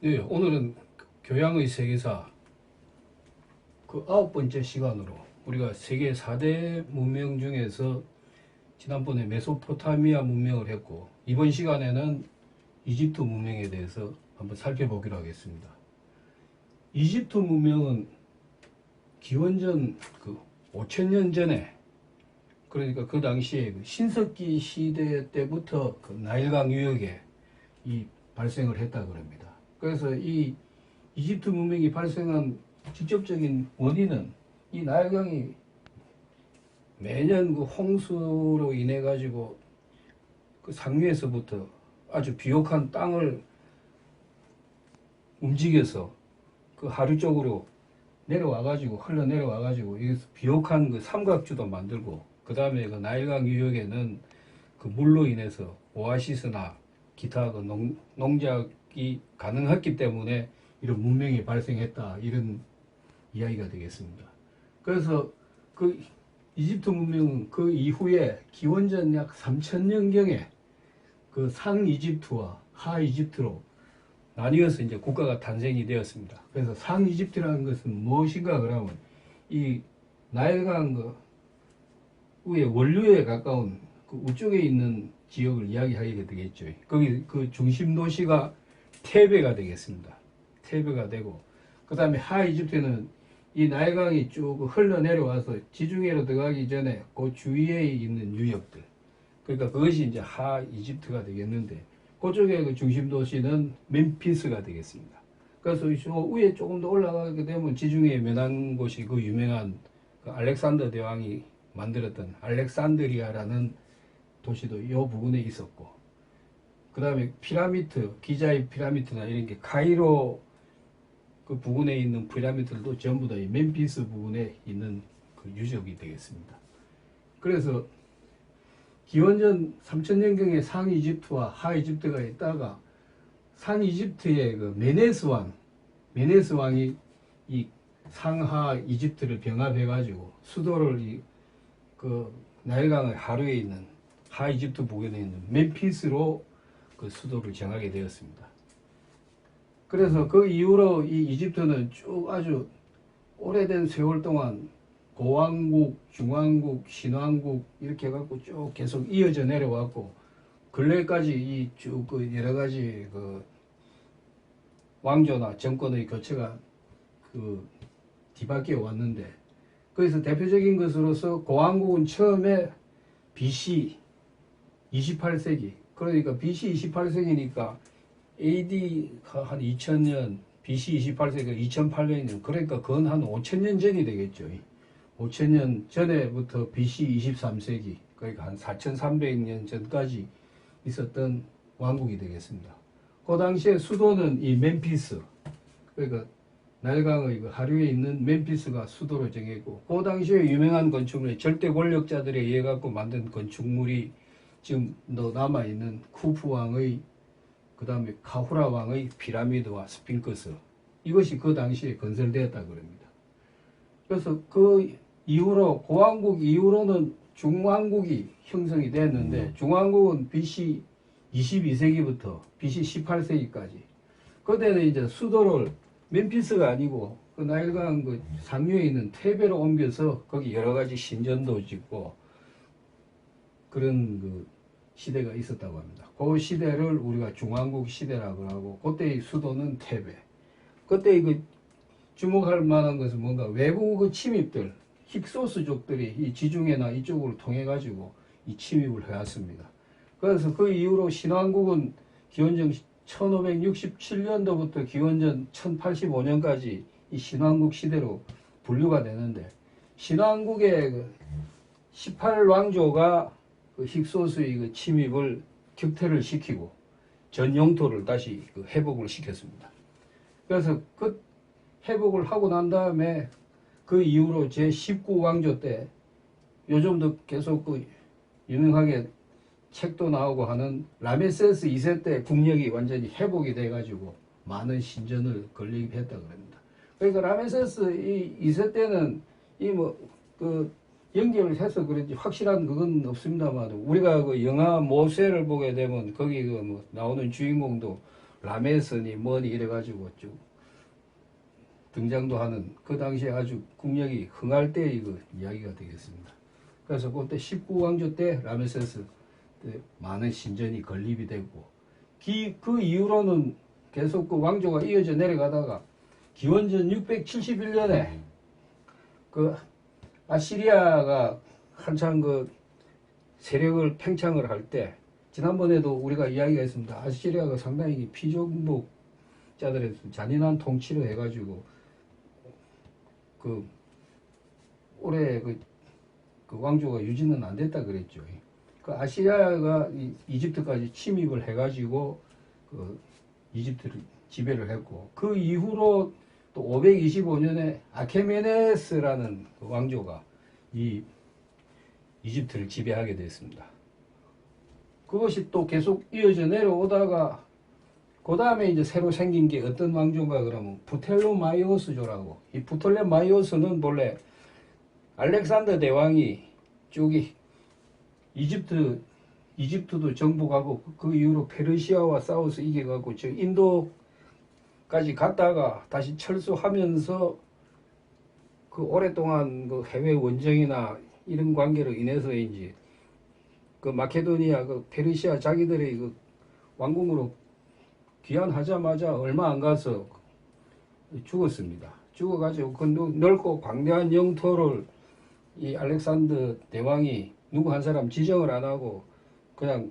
네, 오늘은 교양의 세계사 그 아홉 번째 시간으로 우리가 세계 4대 문명 중에서 지난번에 메소포타미아 문명을 했고 이번 시간에는 이집트 문명에 대해서 한번 살펴보기로 하겠습니다. 이집트 문명은 기원전 그 5천년 전에 그러니까 그 당시에 그 신석기 시대 때부터 그 나일강 유역에 이 발생을 했다 그럽니다. 그래서 이 이집트 문명이 발생한 직접적인 원인은 이 나일강이 매년 그 홍수로 인해 가지고 그 상류에서부터 아주 비옥한 땅을 움직여서 그 하류 쪽으로 내려와 가지고 흘러 내려와 가지고 여기서 비옥한 그 삼각주도 만들고 그 다음에 그 나일강 유역에는 그 물로 인해서 오아시스나 기타 그 농, 농작 이 가능했기 때문에 이런 문명이 발생했다 이런 이야기가 되겠습니다. 그래서 그 이집트 문명은 그 이후에 기원전 약 3천년경에 그 상이집트와 하이집트로 나뉘어서 이제 국가가 탄생이 되었습니다. 그래서 상이집트라는 것은 무엇인가 그러면 이 나일강 그 위에 원류에 가까운 그 우쪽에 있는 지역을 이야기하게 되겠죠. 거기 그 중심 도시가 테베가 되겠습니다. 테베가 되고 그 다음에 하이집트는 이 나일강이 쭉 흘러 내려와서 지중해로 들어가기 전에 그 주위에 있는 유역들 그러니까 그것이 이제 하 이집트가 되겠는데 그쪽에 그 중심 도시는 멤피스가 되겠습니다. 그래서 저 위에 조금 더 올라가게 되면 지중해에 면한 곳이 그 유명한 그 알렉산더 대왕이 만들었던 알렉산드리아라는 도시도 이 부근에 있었고 그 다음에 피라미드 기자의 피라미드나 이런 게 카이로 그 부근에 있는 피라미드들도 전부 다 이 멤피스 부근에 있는 그 유적이 되겠습니다. 그래서 기원전 3000년경에 상이집트와 하이집트가 있다가 상이집트의 그 메네스 왕, 메네스 왕이 이 상하 이집트를 병합해가지고 수도를 이 그 나일강의 하류에 있는 하이집트 부근에 있는 멤피스로 그 수도를 정하게 되었습니다. 그래서 그 이후로 이 이집트는 쭉 아주 오래된 세월 동안 고왕국, 중왕국, 신왕국 이렇게 해갖고 쭉 계속 이어져 내려왔고 근래까지 이 쭉 그 여러 가지 그 왕조나 정권의 교체가 그 뒤바뀌어 왔는데 그래서 대표적인 것으로서 고왕국은 처음에 BC 28세기 그러니까 BC 28세기니까 AD 한 2000년 BC 28세기가 2800년 그러니까 그건 한 5000년 전이 되겠죠. 5000년 전에부터 BC 23세기 그러니까 한 4300년 전까지 있었던 왕국이 되겠습니다. 그 당시에 수도는 이 멤피스 그러니까 나일강의 그 하류에 있는 멤피스가 수도로 정했고 그 당시에 유명한 건축물 절대 권력자들에 의해 갖고 만든 건축물이 지금 너 남아 있는 쿠프 왕의 그 다음에 카후라 왕의 피라미드와 스핑크스. 이것이 그 당시에 건설되었다 그럽니다. 그래서 그 이후로 고왕국 이후로는 중왕국이 형성이 됐는데 중왕국은 BC 22세기부터 BC 18세기까지. 그때는 이제 수도를 멤피스가 아니고 그 나일강 그 상류에 있는 테베로 옮겨서 거기 여러 가지 신전도 짓고 그런 그 시대가 있었다고 합니다. 그 시대를 우리가 중왕국 시대라고 하고 그때의 수도는 테베. 그때 그 주목할 만한 것은 뭔가 외부 그 침입들 힉소스족들이 이 지중해나 이쪽으로 통해 가지고 이 침입을 해왔습니다. 그래서 그 이후로 신왕국은 기원전 1567년도부터 기원전 1085년까지 이 신왕국 시대로 분류가 되는데 신왕국의 그 18왕조가 그 힉소스의 그 침입을 격퇴를 시키고 전 영토를 다시 그 회복을 시켰습니다. 그래서 그 회복을 하고 난 다음에 그 이후로 제 19왕조 때 요즘도 계속 그 유명하게 책도 나오고 하는 라메세스 2세 때 국력이 완전히 회복이 돼가지고 많은 신전을 건립했다 그럽니다. 그러니까 라메세스 이 2세 때는 이 뭐 그 연결을 해서 그런지 확실한 그건 없습니다만 우리가 그 영화 모세를 보게 되면 거기 그 뭐 나오는 주인공도 라메스니 뭐니 이래가지고 쭉 등장도 하는 그 당시에 아주 국력이 흥할 때 이거 이야기가 되겠습니다. 그래서 그때 19왕조 때 라메세스 때 많은 신전이 건립이 되고 기, 그 이후로는 계속 그 왕조가 이어져 내려가다가 기원전 671년에 그 아시리아가 한창 그 세력을 팽창을 할 때 지난번에도 우리가 이야기가 있습니다. 아시리아가 상당히 피종복자들의 잔인한 통치를 해가지고 그 올해 그, 그 왕조가 유지는 안 됐다 그랬죠. 그 아시리아가 이, 이집트까지 침입을 해가지고 그 이집트를 지배를 했고 그 이후로 또 525년에 아케메네스라는 그 왕조가 이 이집트를 지배하게 됐습니다. 그것이 또 계속 이어져 내려오다가 그 다음에 이제 새로 생긴 게 어떤 왕조가 그러면 부텔로마이오스조라고 이 부텔로마이오스는 본래 알렉산더 대왕이 쪽이 이집트 이집트도 정복하고 그 이후로 페르시아와 싸워서 이겨가고 저 인도 까지 갔다가 다시 철수하면서 그 오랫동안 그 해외 원정이나 이런 관계로 인해서인지 그 마케도니아 그 페르시아 자기들의 그 왕궁으로 귀환하자마자 얼마 안 가서 죽었습니다. 죽어가지고 그 넓고 광대한 영토를 이 알렉산더 대왕이 누구 한 사람 지정을 안 하고 그냥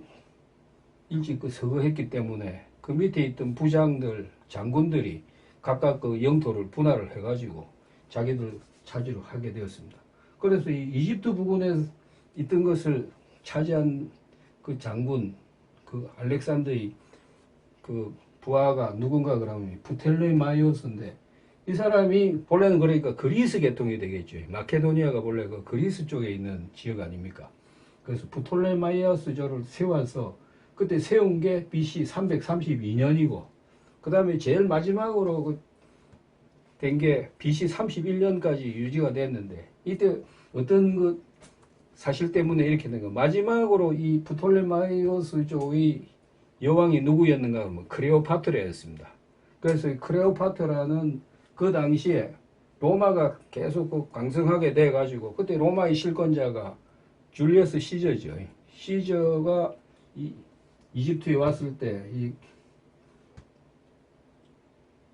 일찍 그 서거했기 때문에 그 밑에 있던 부장들, 장군들이 각각 그 영토를 분할을 해가지고 자기들 차지로 하게 되었습니다. 그래서 이 이집트 부근에 있던 것을 차지한 그 장군, 그 알렉산더의 그 부하가 누군가 그러면 부텔레마이오스인데 이 사람이 본래는 그러니까 그리스 계통이 되겠죠. 마케도니아가 본래 그 그리스 쪽에 있는 지역 아닙니까? 그래서 부톨레마이오스조를 세워서 그때 세운 게 BC 332년이고 그 다음에 제일 마지막으로 된 게 BC 31년까지 유지가 됐는데 이때 어떤 그 사실 때문에 이렇게 된 거 마지막으로 이 부톨레마이오스족의 여왕이 누구였는가 하면 크레오파트라였습니다. 그래서 이 크레오파트라는 그 당시에 로마가 계속 그 강성하게 돼 가지고 그때 로마의 실권자가 줄리어스 시저죠. 시저가 이 이집트에 왔을 때 이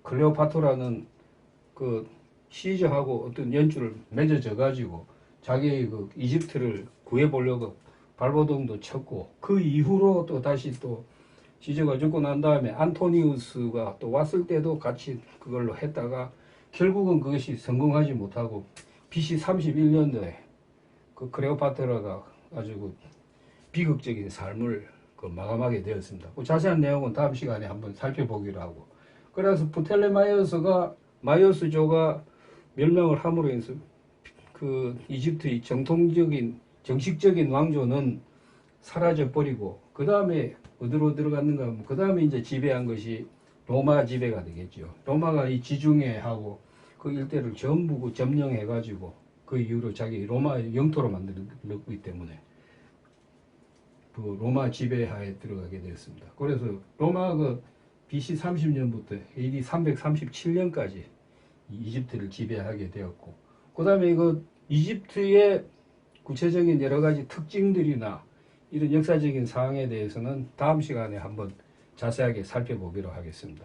클레오파트라는 그 시저하고 어떤 연주를 맺어져 가지고 자기의 그 이집트를 구해 보려고 발버둥도 쳤고 그 이후로 또 다시 또 시저가 죽고 난 다음에 안토니우스가 또 왔을 때도 같이 그걸로 했다가 결국은 그것이 성공하지 못하고 BC 31년도에 그 크레오파트라가 아주 그 비극적인 삶을 그 마감하게 되었습니다. 그 자세한 내용은 다음 시간에 한번 살펴보기로 하고 그래서 부텔레마이오스가 마이오스조가 멸망을 함으로 인해서 그 이집트의 정통적인 정식적인 왕조는 사라져 버리고 그 다음에 어디로 들어갔는가 하면 그 다음에 이제 지배한 것이 로마 지배가 되겠죠. 로마가 이 지중해 하고 그 일대를 전부 그 점령해 가지고 그 이후로 자기 로마 영토로 만들었기 때문에 그 로마 지배하에 들어가게 되었습니다. 그래서 로마가 그 BC 30년부터 AD 337년까지 이집트를 지배하게 되었고, 그 다음에 그 이집트의 구체적인 여러 가지 특징들이나 이런 역사적인 사항에 대해서는 다음 시간에 한번 자세하게 살펴보기로 하겠습니다.